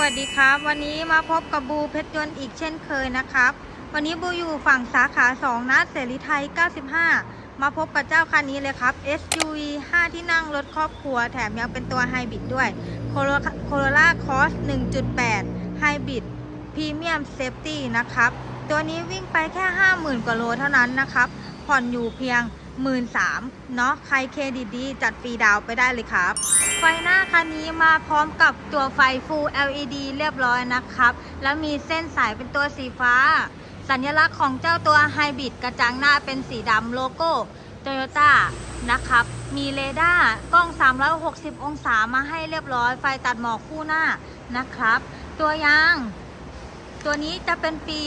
วัสดีครับ วันนี้มาพบกับบูเพชรยนต์อีกเช่นเคยนะครับ วันนี้บูอยู่ฝั่งสาขา2นะเสรีไทย 95 มาพบกับเจ้าคันนี้เลยครับ SUV 5 ที่นั่งรถครอบครัวแถมยังเป็นตัวไฮบริดด้วย Corolla Cross 1.8ไฮบริดพรีเมียมเซฟตี้นะครับ ตัวนี้วิ่งไปแค่ 50,000 กว่าโลเท่านั้นนะครับ ผ่อนอยู่เพียง 1 3ื่นเนาะใครเครดิตดีจัดฟรีดาวไปได้เลยครับ ไฟหน้าคันนี้มาพร้อมกับตัวไฟ Full LED เรียบร้อยนะครับ แล้วมีเส้นสายเป็นตัวสีฟ้า สัญลักษณ์ของเจ้าตัวไฮบริดกระจังหน้าเป็นสีดำโลโก้โตโยต้านะครับ มีเรดาร์กล้อง 360 องศามาให้เรียบร้อย ไฟตัดหมอกคู่หน้านะครับ ตัวยาง ตัวนี้จะเป็นปี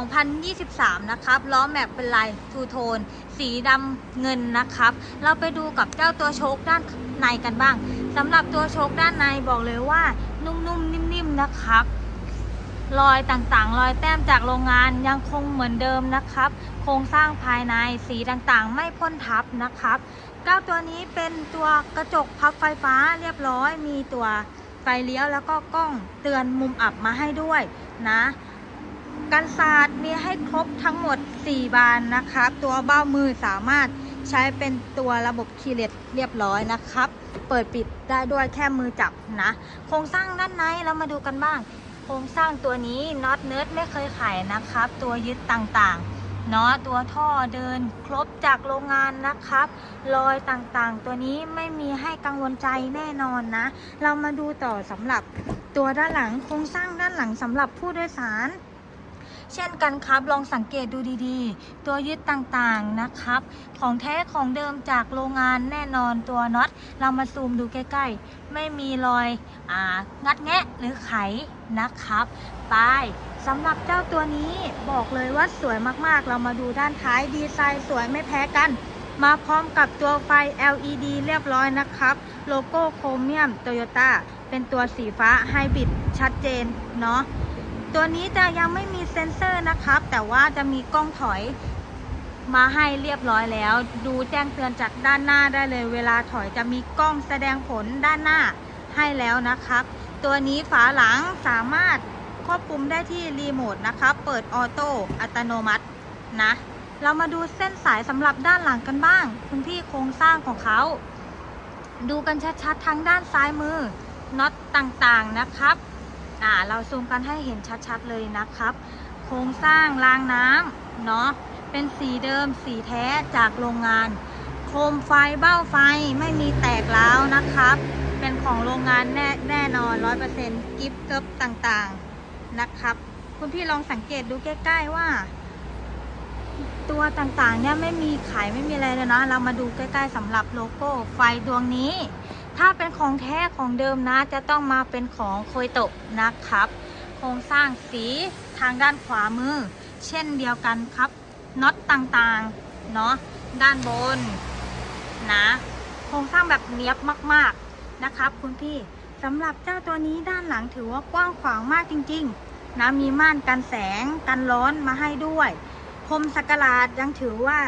2023 นะครับ ล้อแม็กเป็นลายทูโทน สีดำเงินนะครับ เราไปดูกับเจ้าตัวโชคด้านในกันบ้างสำหรับตัวโชคด้านในบอกเลยว่านุ่มๆนิ่มๆนะครับรอยต่างๆ รอยแต้มจากโรงงานยังคงเหมือนเดิมนะครับ โครงสร้างภายในสีต่างๆ ไม่พ่นทับนะครับเก้าตัวนี้เป็นตัวกระจกพับไฟฟ้าเรียบร้อย มีตัวไฟเลี้ยวแล้วก็กล้องเตือนมุมอับมาให้ด้วยนะ กันศาสตร์มีให้ครบทั้งหมด 4 บานนะครับ ตัวเบ้ามือสามารถใช้เป็นตัวระบบคีย์เลสเรียบร้อยนะครับ เปิดปิดได้ด้วยแค่มือจับนะ โครงสร้างด้านในเรามาดูกันบ้าง โครงสร้างตัวนี้น็อตเนิร์ดไม่เคยไขนะครับ ตัวยึดต่างๆเนาะตัวท่อเดินครบจากโรงงานนะครับ รอยต่างๆ ตัวนี้ไม่มีให้กังวลใจแน่นอนนะ เรามาดูต่อสำหรับตัวด้านหลังโครงสร้างด้านหลังสำหรับผู้โดยสาร เช่นกันครับลองสังเกตดูดีๆ ตัวยึดต่างๆนะครับ ของแท้ของเดิมจากโรงงานแน่นอนตัวน็อตเรามาซูมดูใกล้ๆ ไม่มีรอยองัดแงะหรือไขนะครับไปสำหรับเจ้าตัวนี้บอกเลยว่าสวยมากๆ เรามาดูด้านท้ายดีไซน์สวยไม่แพ้กัน มาพร้อมกับตัวไฟ LED เรียบร้อยนะครับ โลโก้โครเมียมโตโยต้าเป็นตัวสีฟ้าไฮบริดชัดเจนเนาะ ตัวนี้จะยังไม่มีเซ็นเซอร์นะครับ แต่ว่าจะมีกล้องถอยมาให้เรียบร้อยแล้ว ดูแจ้งเตือนจากด้านหน้าได้เลย เวลาถอยจะมีกล้องแสดงผลด้านหน้าให้แล้วนะครับ ตัวนี้ฝาหลังสามารถควบคุมได้ที่รีโมทนะครับ เปิดออโต้อัตโนมัตินะ เรามาดูเส้นสายสำหรับด้านหลังกันบ้าง คุณพี่โครงสร้างของเขา ดูกันชัดๆทั้งด้านซ้ายมือน็อตต่างๆนะครับ อ่าเราซูมกันให้เห็นชัดๆเลยนะครับ โครงสร้างรางน้ำเนาะเป็นสีเดิมสีแท้จากโรงงาน โคมไฟเบ้าไฟไม่มีแตกร้าวนะครับ เป็นของโรงงานแน่แน่นอน100%กิฟต์เกิบต่างๆนะครับ คุณพี่ลองสังเกตดูใกล้ๆว่า ตัวต่างๆเนี่ยไม่มีไขไม่มีอะไรเลยนะเรามาดูใกล้ๆสำหรับโลโก้ไฟดวงนี้ ถ้าเป็นของแท้ของเดิมนะ จะต้องมาเป็นของโคยโตะนะครับ โครงสร้างสีทางด้านขวามือ เช่นเดียวกันครับน็อตต่างๆเนาะด้านบนนะโครงสร้างแบบเนี้ยบมาก ๆนะครับ คุณพี่สำหรับเจ้าตัวนี้ด้านหลังถือว่ากว้างขวางมากจริง ๆ นะมีม่านกันแสงกันร้อนมาให้ด้วยพรมสกกลาดยังถือว่า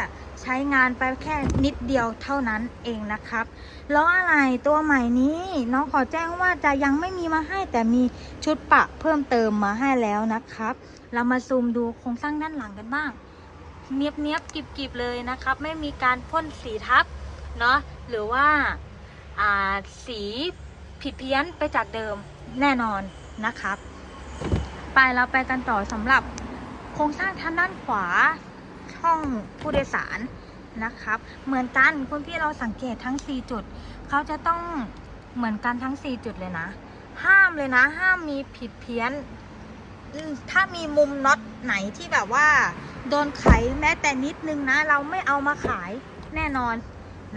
ใช้งานไปแค่นิดเดียวเท่านั้นเองนะครับล้ออะไรตัวใหม่นี้น้องขอแจ้งว่าจะยังไม่มีมาให้แต่มีชุดปะเพิ่มเติมมาให้แล้วนะครับ เรามาซูมดูโครงสร้างด้านหลังกันบ้าง เนียบเนียบกิบกิบเลยนะครับ ไม่มีการพ่นสีทับเนาะหรือว่าาสีผิดเพี้ยนไปจากเดิมแน่นอนนะครับ ไปเราไปกันต่อสำหรับโครงสร้างทางด้านขวา ช่องผู้โดยสารนะครับ เหมือนกันคุณพี่เราสังเกตทั้ง 4 จุด เขาจะต้องเหมือนกันทั้ง 4 จุดเลยนะ ห้ามเลยนะ ห้ามมีผิดเพี้ยน ถ้ามีมุมน็อตไหนที่แบบว่า โดนไขแม้แต่นิดนึงนะ เราไม่เอามาขายแน่นอน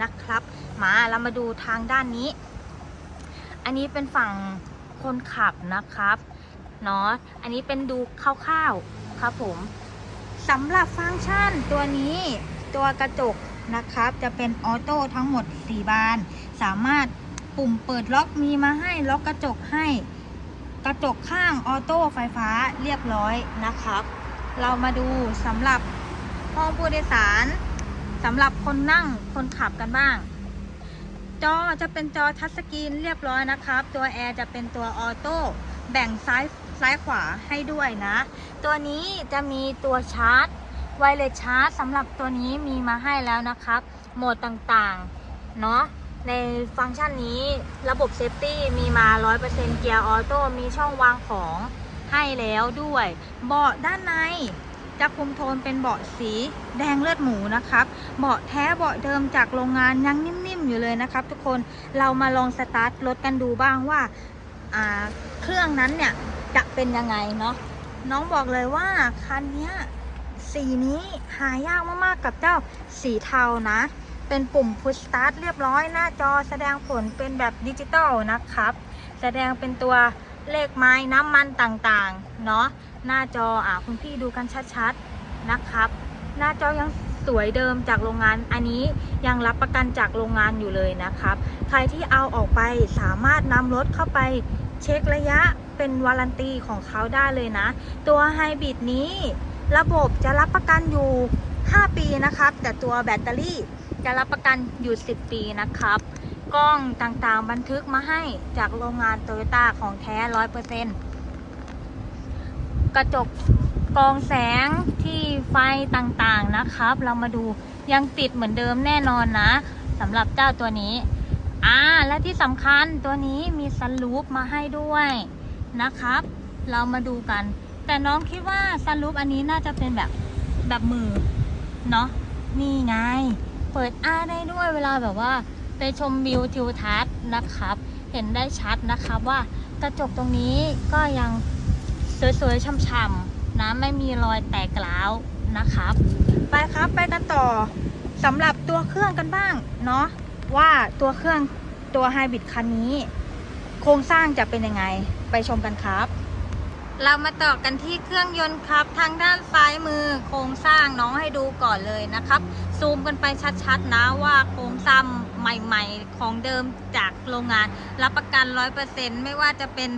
นะครับ มาเรามาดูทางด้านนี้ อันนี้เป็นฝั่งคนขับนะครับเนาะ อันนี้เป็นดูคร่าวๆครับผม สำหรับฟังก์ชันตัวนี้ตัวกระจกนะครับ จะเป็นออโต้ทั้งหมด 4 บาน สามารถปุ่มเปิดล็อกมีมาให้ล็อกกระจกให้ กระจกข้างออโต้ไฟฟ้าเรียบร้อยนะครับ เรามาดูสำหรับห้องผู้โดยสารสำหรับคนนั่งคนขับกันบ้าง จอจะเป็นจอทัชสกรีนเรียบร้อยนะครับ ตัวแอร์จะเป็นตัวออโต้ แบ่งซ้ายซ้ายขวาให้ด้วยนะ ตัวนี้จะมีตัวชาร์จไวเลสชาร์จสำหรับตัวนี้มีมาให้แล้วนะครับ โหมดต่างๆ เนาะในฟังก์ชันนี้ระบบเซฟตี้มีมา 100%เกียร์ออโต้มีช่องวางของให้แล้วด้วย เบาะด้านในจะคุมโทนเป็นเบาะสีแดงเลือดหมูนะครับ เบาะแท้เบาะเดิมจากโรงงานยังนิ่มๆอยู่เลยนะครับ ทุกคนเรามาลองสตาร์ทรถกันดูบ้างว่าอ่า เครื่องนั้นเนี่ยจะเป็นยังไงเนาะน้องบอกเลยว่าคันนี้สีนี้หายากมากๆกับเจ้าสีเทานะ เป็นปุ่ม push start เรียบร้อยหน้าจอแสดงผลเป็นแบบดิจิตอลนะครับ แสดงเป็นตัวเลขไม้น้ำมันต่างๆ เนาะหน้าจออะคุณพี่ดูกันชัดๆนะครับ หน้าจอยัง สวยเดิมจากโรงงาน อันนี้ยังรับประกันจากโรงงานอยู่เลยนะครับ ใครที่เอาออกไปสามารถนำรถเข้าไปเช็คระยะเป็นวารันตีของเขาได้เลยนะ ตัวไฮบริดนี้ ระบบจะรับประกันอยู่ 5 ปีนะครับ แต่ตัวแบตเตอรี่จะรับประกันอยู่ 10 ปีนะครับ กล้องต่างๆบันทึกมาให้จากโรงงานโตโยต้าของแท้ 100%กระจก กองแสงที่ไฟต่างๆนะครับ เรามาดูยังติดเหมือนเดิมแน่นอนนะสำหรับเจ้าตัวนี้ อ่า และที่สำคัญตัวนี้มีซันรูปมาให้ด้วยนะครับ เรามาดูกัน แต่น้องคิดว่าซันรูปอันนี้น่าจะเป็นแบบแบบมือเนาะนี่ไง เปิดอ้าได้ด้วยเวลาแบบว่าไปชมวิวทิวทัศน์นะครับ เห็นได้ชัดนะครับว่ากระจกตรงนี้ก็ยังสวยๆช่ำๆ นะ ไม่มีรอยแตกร้าวนะครับ ไปครับไปกันต่อสำหรับตัวเครื่องกันบ้างเนาะว่าตัวเครื่องตัวไฮบริดคันนี้ โครงสร้างจะเป็นยังไงไปชมกันครับ เรามาต่อกันที่เครื่องยนต์ครับ ทางด้านซ้ายมือโครงสร้างน้องให้ดูก่อนเลยนะครับ ซูมกันไปชัดๆนะว่าโครงสร้างใหม่ๆของเดิมจากโรงงาน รับประกัน 100%ไม่ว่าจะเป็น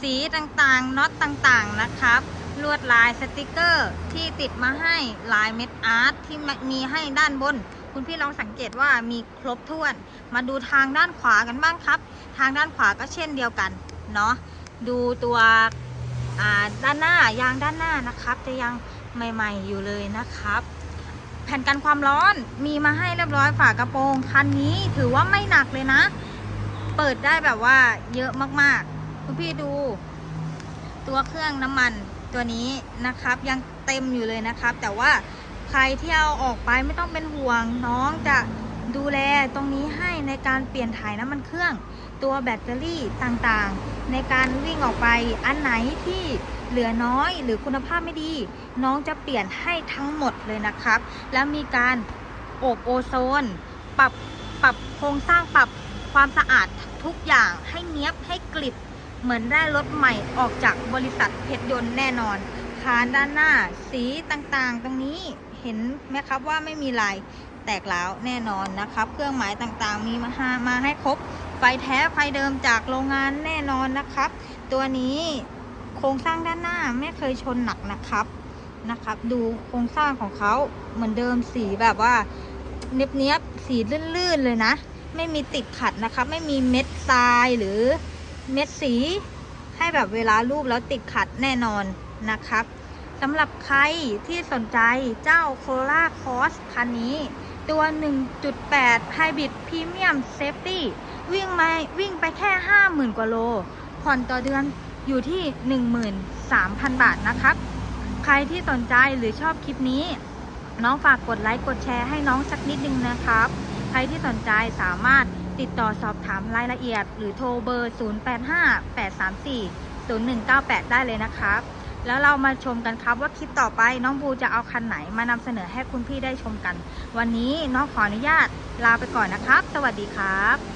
สีต่างๆน็อตต่างๆนะครับ ลวดลายสติกเกอร์ที่ติดมาให้ลายเม็ดอาร์ตที่มีให้ด้านบน คุณพี่ลองสังเกตว่ามีครบถ้วน มาดูทางด้านขวากันบ้างครับ ทางด้านขวาก็เช่นเดียวกันเนาะดูตัวด้านหน้ายางด้านหน้านะครับจะยังใหม่ๆอยู่เลยนะครับ แผ่นกันความร้อนมีมาให้เรียบร้อยฝากระโปรงคันนี้ถือว่าไม่หนักเลยนะ เปิดได้แบบว่าเยอะมากๆ คุณพี่ดู ตัวเครื่องน้ำมัน ตัวนี้นะครับยังเต็มอยู่เลยนะครับ แต่ว่าใครที่เอาออกไปไม่ต้องเป็นห่วงน้องจะดูแลตรงนี้ให้ในการเปลี่ยนถ่ายน้ำมันเครื่อง ตัวแบตเตอรี่ต่างๆ ในการวิ่งออกไปอันไหนที่เหลือน้อยหรือคุณภาพไม่ดี น้องจะเปลี่ยนให้ทั้งหมดเลยนะครับ แล้วมีการอบโอโซน ปรับปรับโครงสร้างปรับความสะอาดทุกอย่างให้เนี้ยบให้กลิบ เหมือนได้รถใหม่ออกจากบริษัทเพชรยนต์แน่นอนคานด้านหน้าสีต่างๆ ตรงนี้เห็นไหมครับว่าไม่มีลายแตกแล้วแน่นอนนะครับ เครื่องหมายต่างๆ มีมาหามาให้ครบ ไฟแท้ไฟเดิมจากโรงงานแน่นอนนะครับ ตัวนี้โครงสร้างด้านหน้าไม่เคยชนหนักนะครับนะครับ ดูโครงสร้างของเขาเหมือนเดิมสีแบบว่าเนียบๆสีลื่นๆเลยนะ ไม่มีติดขัดนะครับ ไม่มีเม็ดทรายหรือ เม็ดสีให้แบบเวลารูปแล้วติดขัดแน่นอนนะครับสำหรับใครที่สนใจเจ้าโคล่าคอสคันนี้ ตัว 1.8 Hybrid Premium Safety วิ่งมาวิ่งไปแค่ 50,000 กว่าโล ผ่อนต่อเดือนอยู่ที่ 13,000 บาทนะครับ ใครที่สนใจหรือชอบคลิปนี้ น้องฝากกดไลค์กดแชร์ให้น้องสักนิดนึงนะครับ ใครที่สนใจสามารถ ติดต่อสอบถามรายละเอียด หรือโทรเบอร์ 0858340198 ได้เลยนะครับ แล้วเรามาชมกันครับว่าคลิปต่อไปน้องบูจะเอาคันไหนมานำเสนอให้คุณพี่ได้ชมกัน วันนี้น้องขออนุญาตลาไปก่อนนะครับ สวัสดีครับ